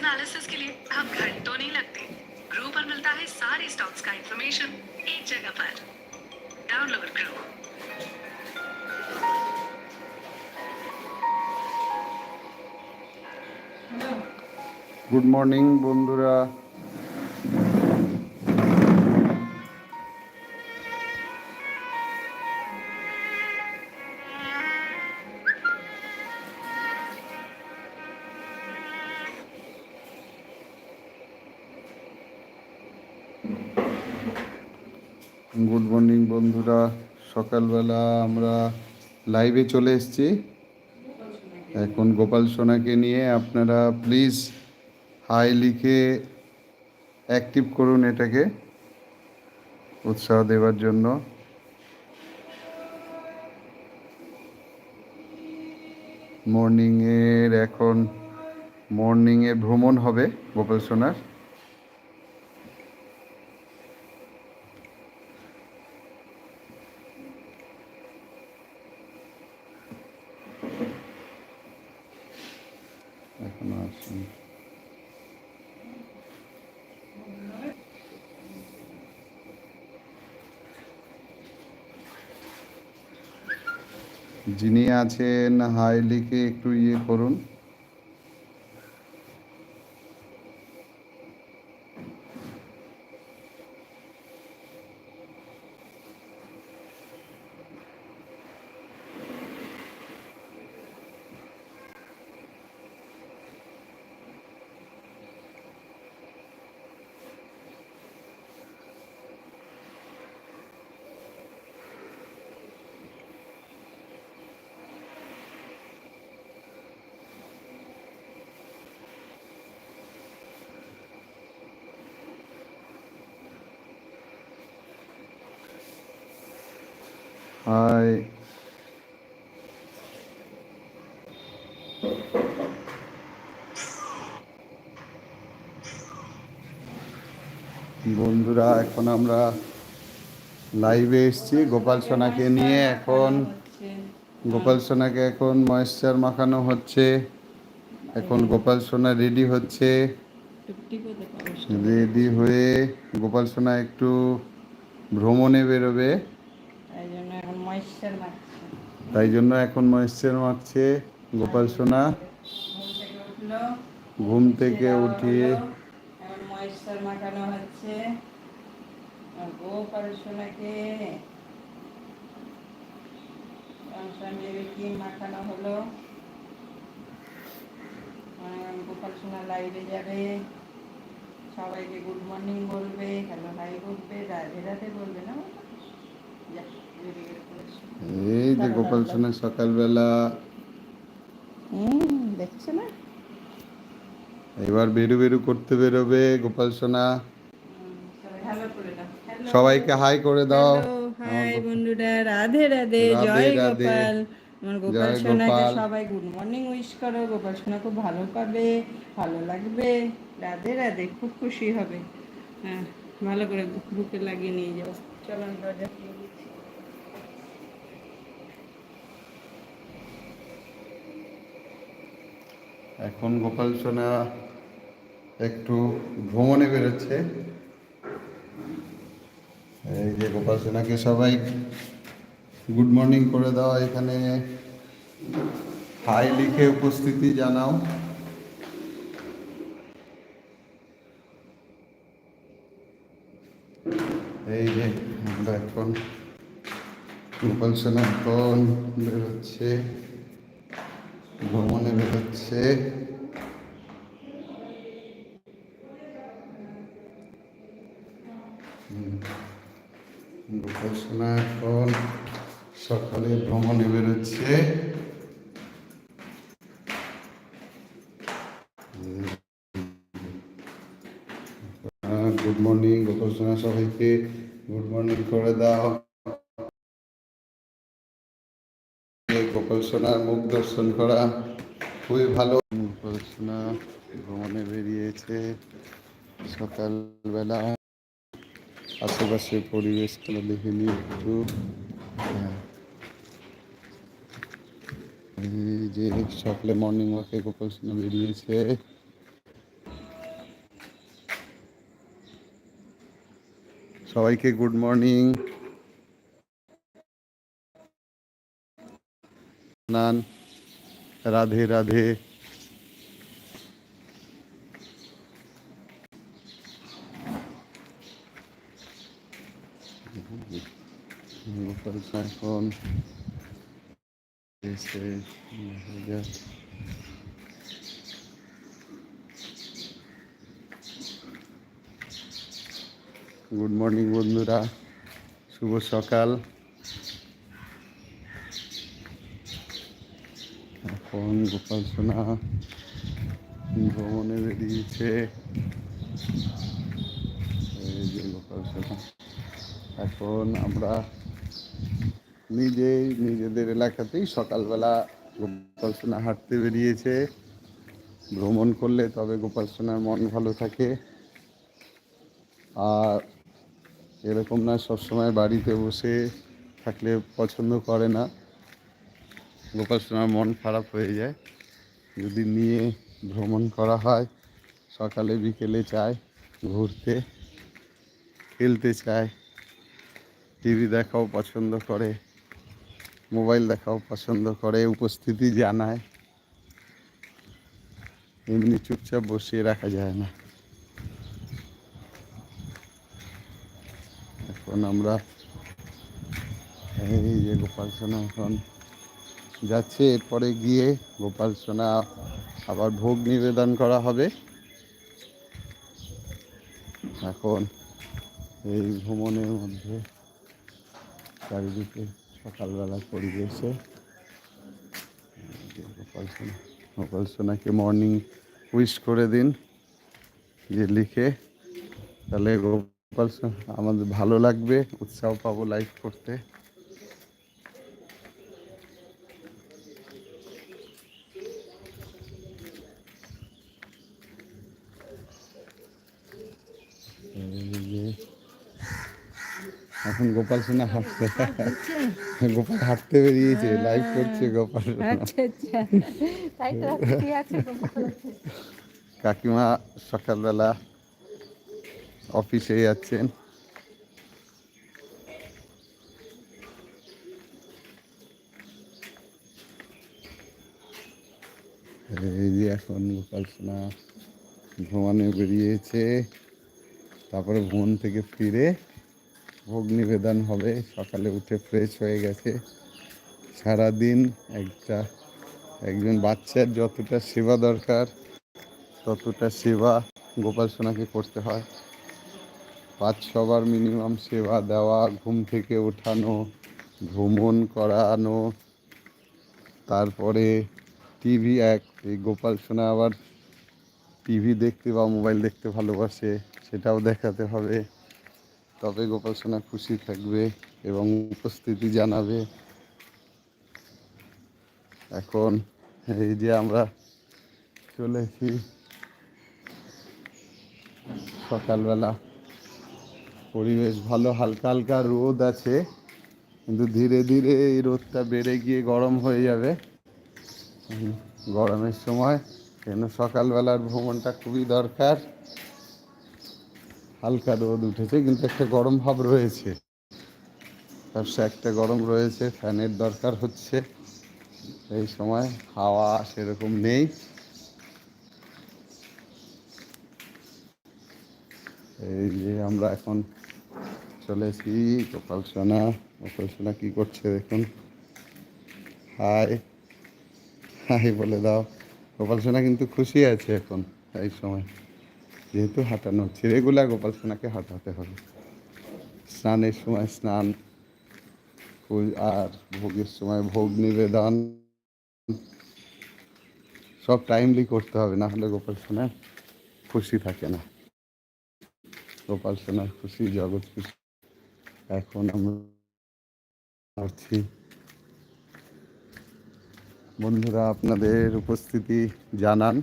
Analysis के लिए अब घंटों नहीं लगते ग्रू पर मिलता है सारे स्टॉक्स का इंफॉर्मेशन एक जगह पर डाउनलोड ग्रू গুড মর্নিং বন্ধুরা গুড মর্নিং বন্ধুরা। সকালবেলা আমরা লাইভে চলে এসেছি। এখন গোপাল সোনাকে নিয়ে আপনারা প্লিজ হাই লিখে অ্যাক্টিভ করুন এটাকে উৎসাহ দেওয়ার জন্য। মর্নিংয়ের এখন মর্নিংয়ে ভ্রমণ হবে গোপাল সোনার এখনও আসেনি যিনি আছেন হাই লিখে একটু ইয়ে করুন। হাই বন্ধুরা, এখন আমরা লাইভে এসেছি। গোপাল সোনাকে নিয়ে এখন গোপাল সোনাকে এখন ময়েশ্চার মাখানো হচ্ছে। এখন গোপাল সোনা রেডি হচ্ছে। রেডি হয়ে গোপাল সোনা একটু ভ্রমণে বেরোবে তাই জন্য এখন ময়েশ্চার মাখছে তাই জন্য এখন ময়েশ্চার মাখছে গোপাল সোনা ঘুম থেকে উঠিয়ে ময়েশ্চার মাখানো হচ্ছে। গোপাল সোনাকে ক্রিম মাখানো হলো? গোপাল সোনা লাইভে যাবে। সবাইকে গুড মর্নিং বলবে হ্যালো হাই বলবে রাধে রাধে বলবে না যা। এই যে গোপাল সোনা সকালবেলা। হুম দেখছ না? এবার বেরু বেরু করতে বেরোবে গোপাল সোনা। সবাইকে হাই করে দাও। হাই বন্ধুরা রাধে রাধে রাধে জয় গোপাল। আমার গোপাল সোনাকে সবাই গুড মর্নিং উইশ করো। গোপাল সোনা খুব ভালো পাবে ভালো লাগবে। রাধে রাধে খুব খুশি হবে। হ্যাঁ ভালো করে বুকে লাগিয়ে নিয়ে যাও। চলো দরজা খুলে দিচ্ছি। এখন গোপাল সোনা একটু ভ্রমণে বেরোচ্ছে। এই যে গোপাল সোনাকে সবাই গুড মর্নিং করে দাও এখানে। হাই লিখে উপস্থিতি জানাও। এই যে আমরা এখন গোপাল সোনা এখন বেরোচ্ছে। ভ্রমণে হুম। গোপাল সোনা এখন সকালে ভ্রমণে বেরোচ্ছে। গুড মর্নিং সোনা সবাইকে। গুড মর্নিং করে দাও। গোপাল সোনার মুখ দর্শন করা। খুবই ভালো। পড়াশোনা ভ্রমণে বেরিয়েছে সকালবেলা। আশেপাশে পরিবেশটা দেখে নিই একটু। হ্যাঁ। যে সকালে মর্নিং ওয়াকে গোপাল বেরিয়েছে। সবাইকে গুড মর্নিং নান। রাধে রাধে গোপাল এখন এসে দেখা যাক। গুড মর্নিং বন্ধুরা শুভ সকাল এখন গোপাল সোনা ভ্রমণে বেরিয়েছে। গোপাল সোনা। এখন আমরা নিজেই নিজেদের এলাকাতেই সকালবেলা গোপাল সোনা হাঁটতে বেরিয়েছে। ভ্রমণ করলে তবে গোপাল সোনার মন ভালো থাকে। আর এরকম না সবসময় বাড়িতে বসে থাকলে পছন্দ করে না। গোপাল সোনার মন খারাপ হয়ে যায়। যদি নিয়ে ভ্রমণ করা হয়, সকালে, বিকেলে চায় ঘুরতে, খেলতে চায় টিভি দেখাও পছন্দ করে, মোবাইল দেখাও পছন্দ করে, উপস্থিতি জানায়, এমনি চুপচাপ বসিয়ে রাখা যায় না। এখন আমরা এই যে গোপাল সোনা এখন যাচ্ছে, এরপরে গিয়ে গোপাল সোনা আবার ভোগ নিবেদন করা হবে। এখন এই ভ্রমণের মধ্যে চারিদিকে সকালবেলা পরিবেশে গোপাল সোনা, গোপাল সোনাকে মর্নিং উইশ করে দিন, যে লিখে, তাহলে গোপাল সোনা, আমাদের ভালো লাগবে, উৎসাহ পাবো লাইভ করতে এই যে এখন গোপাল সোনা হাঁটতে গোপাল হাঁটতে বেরিয়েছে লাইভ করছে গোপাল আচ্ছা আচ্ছা। কাকিমা সকালবেলা অফিসে যাচ্ছেন। এই যে এখন গোপাল সোনা ভ্রমণে বেরিয়েছে তারপরে ভ্রমণ থেকে ফিরে ভোগ নিবেদন হবে। সকালে উঠে ফ্রেশ হয়ে গেছে। সারাদিন একটা, একজন বাচ্চার যতটা সেবা দরকার, ততটা সেবা গোপাল সোনাকে করতে হয়। পাঁচ ছবার মিনিমাম সেবা দেওয়া, ঘুম থেকে ওঠানো, ভ্রমণ করানো, তারপরে টিভি এক, এই গোপাল সোনা আবার টিভি দেখতে বা মোবাইল দেখতে ভালোবাসে, সেটাও দেখাতে হবে। তবে গোপাল সোনা খুশি থাকবে এবং উপস্থিতি জানাবে। এখন এই যে আমরা চলেছি সকালবেলা। পরিবেশ ভালো, হালকা হালকা রোদ আছে, কিন্তু ধীরে ধীরে এই রোদটা বেড়ে গিয়ে গরম হয়ে যাবে। গরমের সময় কেন সকালবেলার ভ্রমণটা খুবই দরকার। হালকা রোদ উঠেছে, কিন্তু একটা গরম ভাব রয়েছে। ব্যবসা একটা গরম রয়েছে, ফ্যানের দরকার হচ্ছে। এই সময় হাওয়া সেরকম নেই। এই যে আমরা এখন চলেছি গোপাল সোনা। গোপাল সোনা কী করছে দেখুন। হাই হাই বলে দাও। গোপাল সোনা কিন্তু খুশি আছে এখন এই সময়। যেহেতু হাঁটানো হচ্ছে। রেগুলার গোপাল সোনাকে হাঁটাতে হবে। স্নানের সময় স্নান আর ভোগের সময় ভোগ নিবেদন। সব টাইমলি করতে হবে, না হলে গোপাল সোনা খুশি থাকে না। গোপাল সোনার খুশি, জগৎ খুশি। এখন আমরা করছি বন্ধুরা, আপনাদের উপস্থিতি জানান।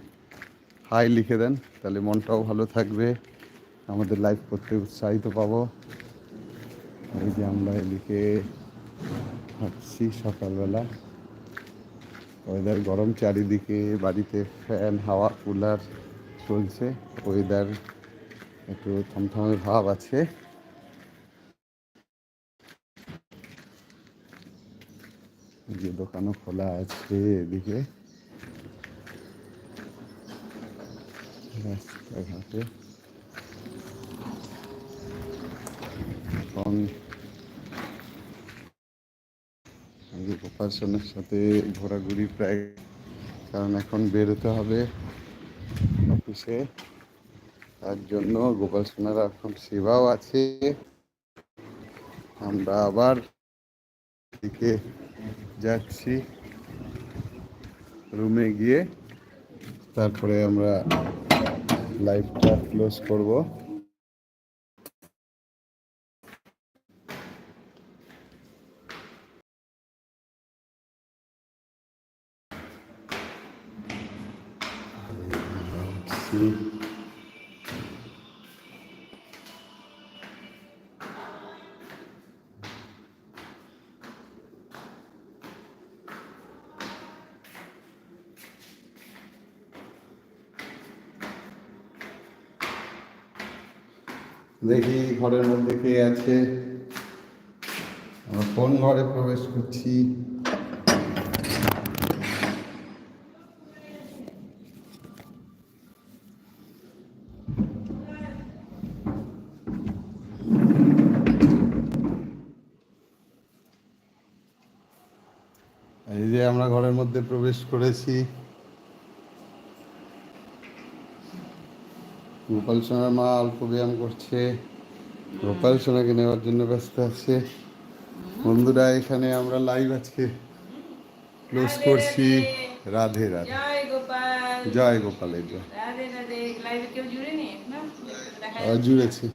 হাই লিখে দেন, তাহলে মনটাও ভালো থাকবে। আমাদের লাইফ করতে উৎসাহিত পাবো। এই যে আমরা এদিকে হাঁটছি সকালবেলা। ওয়েদার গরম, চারিদিকে বাড়িতে ফ্যান হাওয়া কুলার চলছে। ওয়েদার একটু থমথমে ভাব আছে। যে দোকানও খোলা আছে এদিকে। এখন আগে সাথে ঘোরাঘুরি প্রায় কারণ এখন বেরোতে হবে। অফিসে তার জন্য গোপাল সোনার এখন সেবাও আছে। আমরা আবার দিকে যাচ্ছি। রুমে গিয়ে তারপরে আমরা লাইভটা ক্লোজ করব See. দেখি, ঘরের মধ্যে কে আছে? আমরা কোন ঘরে প্রবেশ করছি? এই যে আমরা ঘরের মধ্যে প্রবেশ করেছি। গোপাল সোনার মা অল্প ব্যায়াম করছে। গোপাল সোনাকে নেওয়ার জন্য ব্যস্ত আছে। বন্ধুরা এখানে আমরা লাইভ আজকে ক্লোজ করছি। রাধে। রাধে জয় গোপাল। জয় গোপালের জয় জুড়েছি।